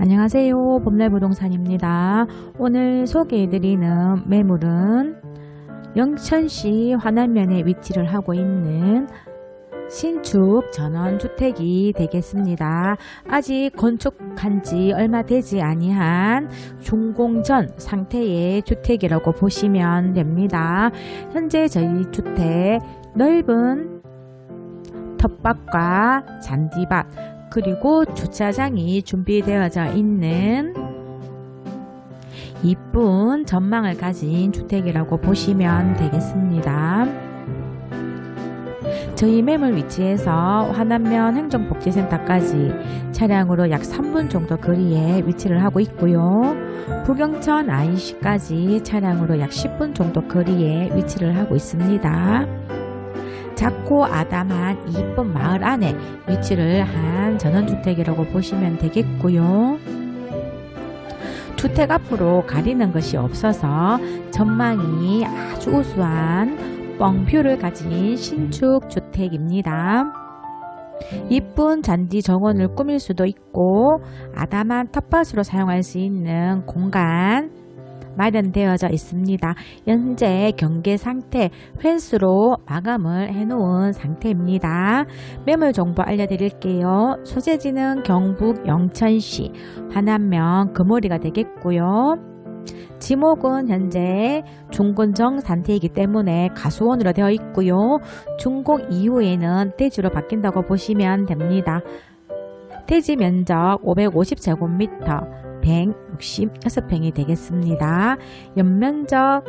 안녕하세요. 봄날 부동산입니다. 오늘 소개해드리는 매물은 영천시 환안면에 위치를 하고 있는 신축 전원주택이 되겠습니다. 아직 건축한 지 얼마 되지 아니한 준공전 상태의 주택이라고 보시면 됩니다. 현재 저희 주택 넓은 텃밭과 잔디밭 그리고 주차장이 준비되어져 있는 이쁜 전망을 가진 주택이라고 보시면 되겠습니다. 저희 매물 위치에서 환안면 행정복지센터까지 차량으로 약 3분 정도 거리에 위치를 하고 있고요. 부경천 IC까지 차량으로 약 10분 정도 거리에 위치를 하고 있습니다. 작고 아담한 이쁜 마을 안에 위치를 한 전원주택이라고 보시면 되겠고요. 주택 앞으로 가리는 것이 없어서 전망이 아주 우수한 뻥뷰를 가진 신축 주택입니다. 이쁜 잔디 정원을 꾸밀 수도 있고 아담한 텃밭으로 사용할 수 있는 공간 마련되어져 있습니다. 현재 경계 상태 펜스로 마감을 해놓은 상태입니다. 매물 정보 알려드릴게요. 소재지는 경북 영천시 환안면 금오리가 되겠고요. 지목은 현재 중곤정 상태이기 때문에 가수원으로 되어 있고요. 준공 이후에는 떼주로 바뀐다고 보시면 됩니다. 대지 면적 550제곱미터 166평이 되겠습니다. 연면적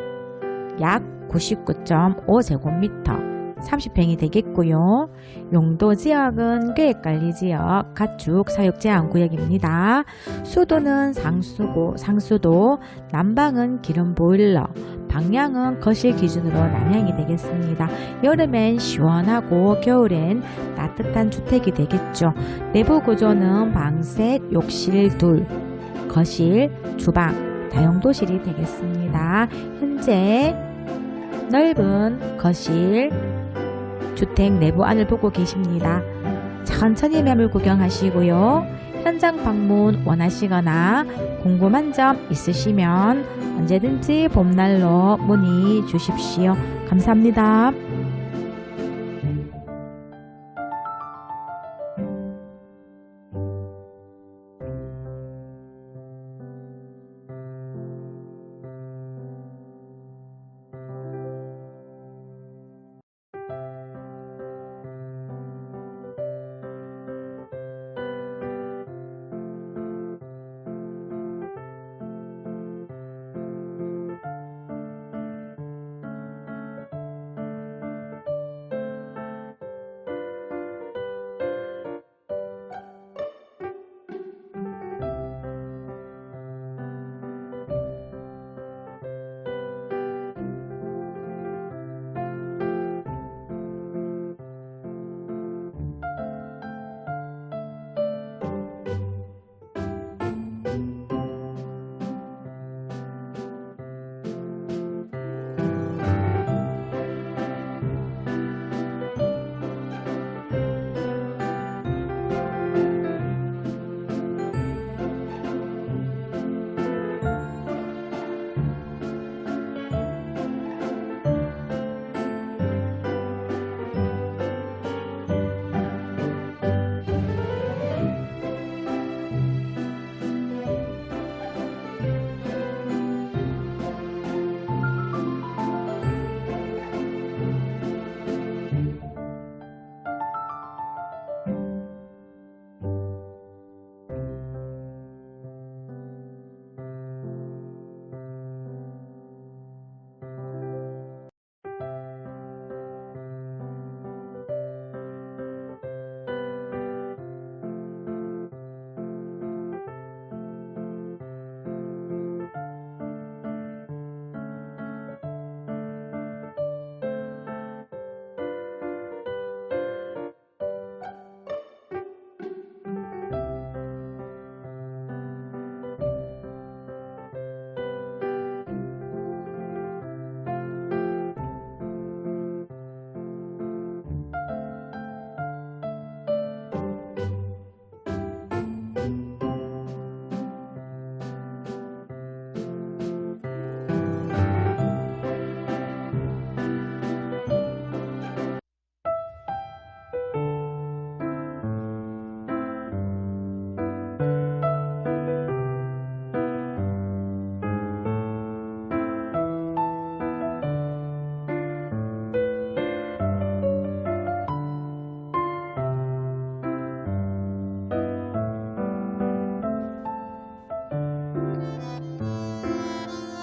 약 99.5제곱미터 30평이 되겠고요. 용도 지역은 계획관리 지역 가축 사육 제한 구역입니다. 수도는 상수고, 상수도, 난방은 기름 보일러, 방향은 거실 기준으로 남향이 되겠습니다. 여름엔 시원하고 겨울엔 따뜻한 주택이 되겠죠. 내부 구조는 방셋, 욕실 둘, 거실, 주방, 다용도실이 되겠습니다. 현재 넓은 거실, 주택 내부 안을 보고 계십니다. 천천히 매물 구경하시고요. 현장 방문 원하시거나 궁금한 점 있으시면 언제든지 봄날로 문의 주십시오. 감사합니다.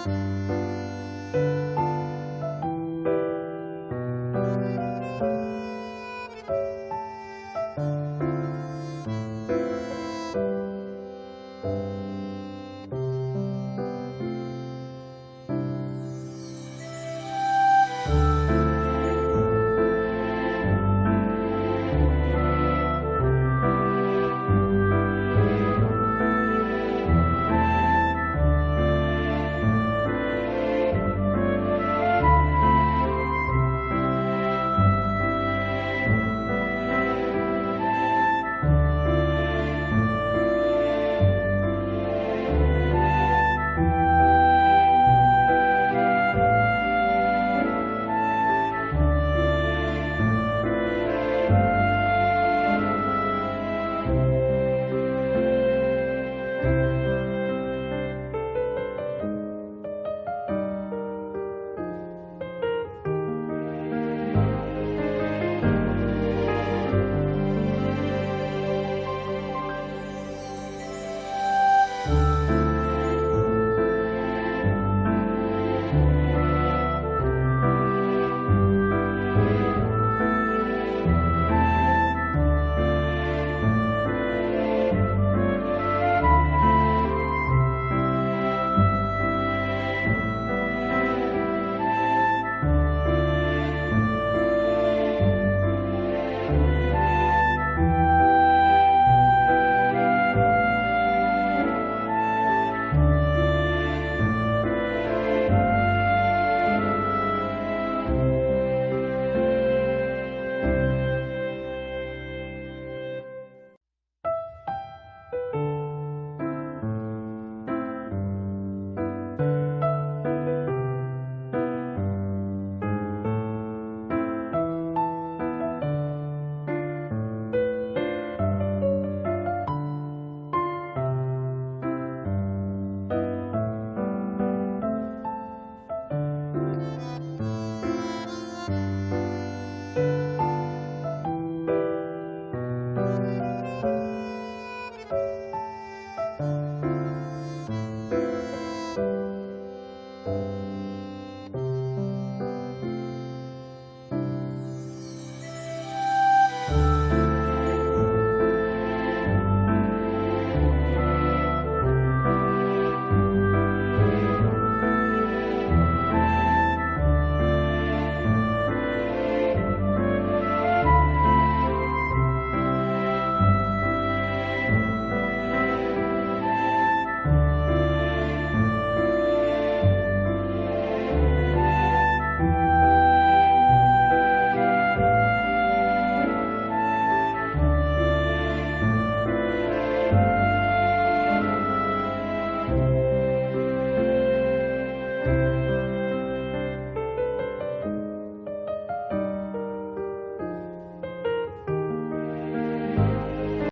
you